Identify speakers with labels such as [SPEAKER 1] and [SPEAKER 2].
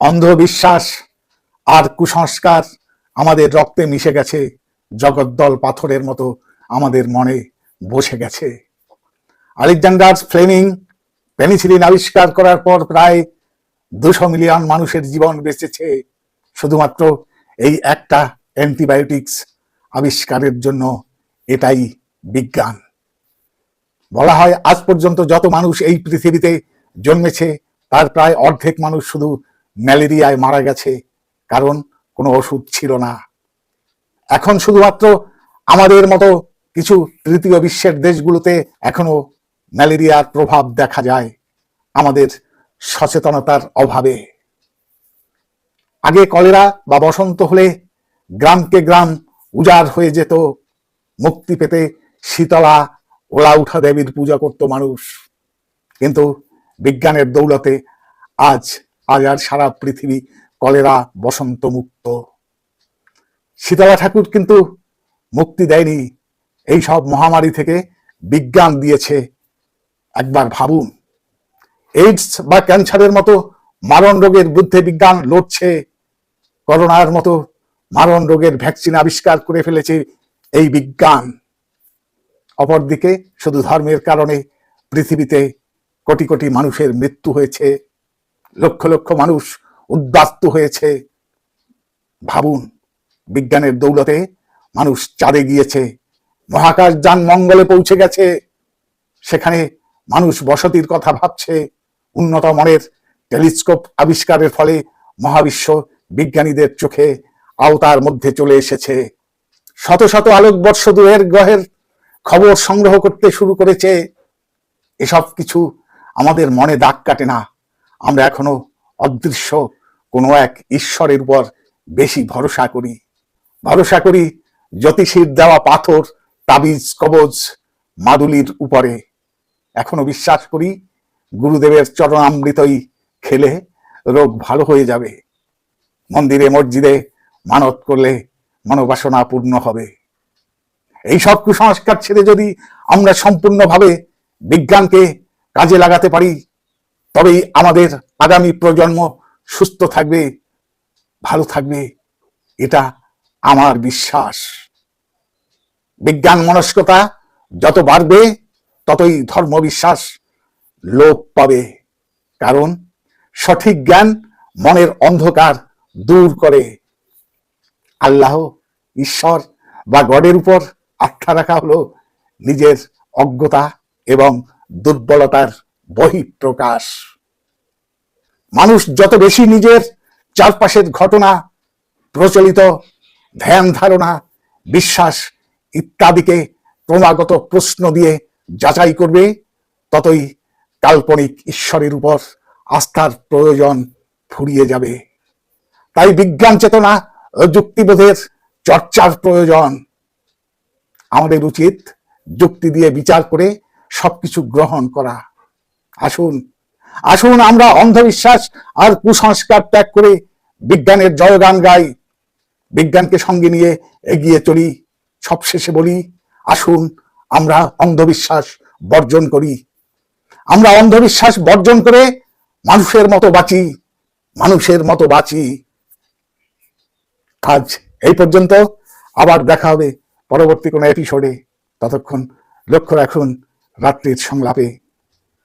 [SPEAKER 1] অন্ধবিশ্বাস আর কুসংস্কার আমাদের রক্তে মিশে গেছে, জগদ্দল পাথরের মতো আমাদের মনে বসে গেছে। আলেকজান্ডার ফ্লেমিং পেনিসিলিন আবিষ্কার করার পর প্রায় দুশো মিলিয়ন মানুষের জীবন বেঁচেছে। শুধুমাত্র এই একটা অ্যান্টিবায়োটিক্স আবিষ্কারের জন্য এটাই বিজ্ঞান। বলা হয়, আজ পর্যন্ত যত মানুষ এই পৃথিবীতে জন্মেছে, তার প্রায় অর্ধেক মানুষ শুধু ম্যালেরিয়ায় মারা গেছে, কারণ কোনো ওষুধ ছিল না। এখন শুধুমাত্র আমাদের মতো কিছু তৃতীয় বিশ্বের দেশগুলোতে এখনও ম্যালেরিয়ার প্রভাব দেখা যায় আমাদের সচেতনতার অভাবে। আগে কলেরা বা বসন্ত হলে গ্রামকে গ্রাম উজাড় হয়ে যেত, মুক্তি পেতে শীতলা, ওলা উঠা দেবীর পূজা করত মানুষ। কিন্তু বিজ্ঞানের দৌলতে আজ আজ আর সারা পৃথিবী কলেরা বসন্ত মুক্ত শীতলা ঠাকুর কিন্তু মুক্তি দেয়নি এই সব মহামারী থেকে বিজ্ঞান দিয়েছে, একবার ভাবুন। এইডস বা ক্যান্সারের মতো মারণ রোগের বিরুদ্ধে বিজ্ঞান লড়ছে, করোনার মতো মারণ রোগের ভ্যাকসিন আবিষ্কার করে ফেলেছে এই বিজ্ঞান। অপরদিকে শুধু ধর্মের কারণে পৃথিবীতে কোটি কোটি মানুষের মৃত্যু হয়েছে। লক্ষ লক্ষ মানুষ উদ্বাস্তু হয়েছে। ভাবুন, বিজ্ঞানের দৌলতে মানুষ চাঁদে গিয়েছে, মহাকাশ যান মঙ্গলে পৌঁছে গেছে, সেখানে মানুষ বসতির কথা ভাবছে, উন্নত মানের টেলিস্কোপ আবিষ্কারের ফলে মহাবিশ্ব বিজ্ঞানীদের চোখে আওতার মধ্যে চলে এসেছে। শত শত আলোকবর্ষ দূরের গ্রহের খবর সংগ্রহ করতে শুরু করেছে। এসব কিছু আমাদের মনে দাগ কাটে না। আমরা এখনও অদৃশ্য, কোনো এক ঈশ্বরের উপর বেশি ভরসা করি। ভরসা করি জ্যোতিষীর দেওয়া পাথর, তাবিজ, কবজ, মাদুলির উপরে। এখনও বিশ্বাস করি গুরুদেবের চরণামৃতই খেলে রোগ ভালো হয়ে যাবে। মন্দিরে, মসজিদে মানত করলে মনোবাসনা পূর্ণ হবে। এই সব কুসংস্কার ছেড়ে যদি আমরা সম্পূর্ণভাবে বিজ্ঞানকে কাজে লাগাতে পারি তবেই আমাদের আগামী প্রজন্ম সুস্থ থাকবে, ভালো থাকবে। এটা আমার বিশ্বাস। বিজ্ঞান মনস্কতা যত বাড়বে, ততই ধর্মবিশ্বাস লোপ পাবে। কারণ সঠিক জ্ঞান মনের অন্ধকার দূর করে। আল্লাহ, ঈশ্বর বা গডের উপর আস্থা রাখা হলো নিজের অজ্ঞতা এবং দুর্বলতার বহিঃপ্রকাশ। মানুষ যত বেশি নিজের চারপাশের ঘটনা, প্রচলিত ধ্যান ধারণা, বিশ্বাস ইত্যাদিকে ক্রমাগত প্রশ্ন দিয়ে যাচাই করবে, ততই কাল্পনিক ঈশ্বরের উপর আস্থার প্রয়োজন ফুরিয়ে যাবে। তাই বিজ্ঞান চেতনা ও যুক্তিবোধের চর্চার প্রয়োজন। আমাদের উচিত যুক্তি দিয়ে বিচার করে সবকিছু গ্রহণ করা। আসুন আসুন আমরা অন্ধবিশ্বাস আর কুসংস্কার ত্যাগ করে বিজ্ঞানের জয়গান গাই। বিজ্ঞানকে সঙ্গে নিয়ে এগিয়ে চলি। সবশেষে বলি, আসুন আমরা অন্ধবিশ্বাস বর্জন করি। আমরা অন্ধবিশ্বাস বর্জন করে মানুষের মতো বাঁচি, মানুষের মতো বাঁচি। আজ এই পর্যন্ত, আবার দেখা হবে পরবর্তী কোনো এপিসোডে ততক্ষণ লক্ষ্য রাখুন রাত্রির সংলাপে।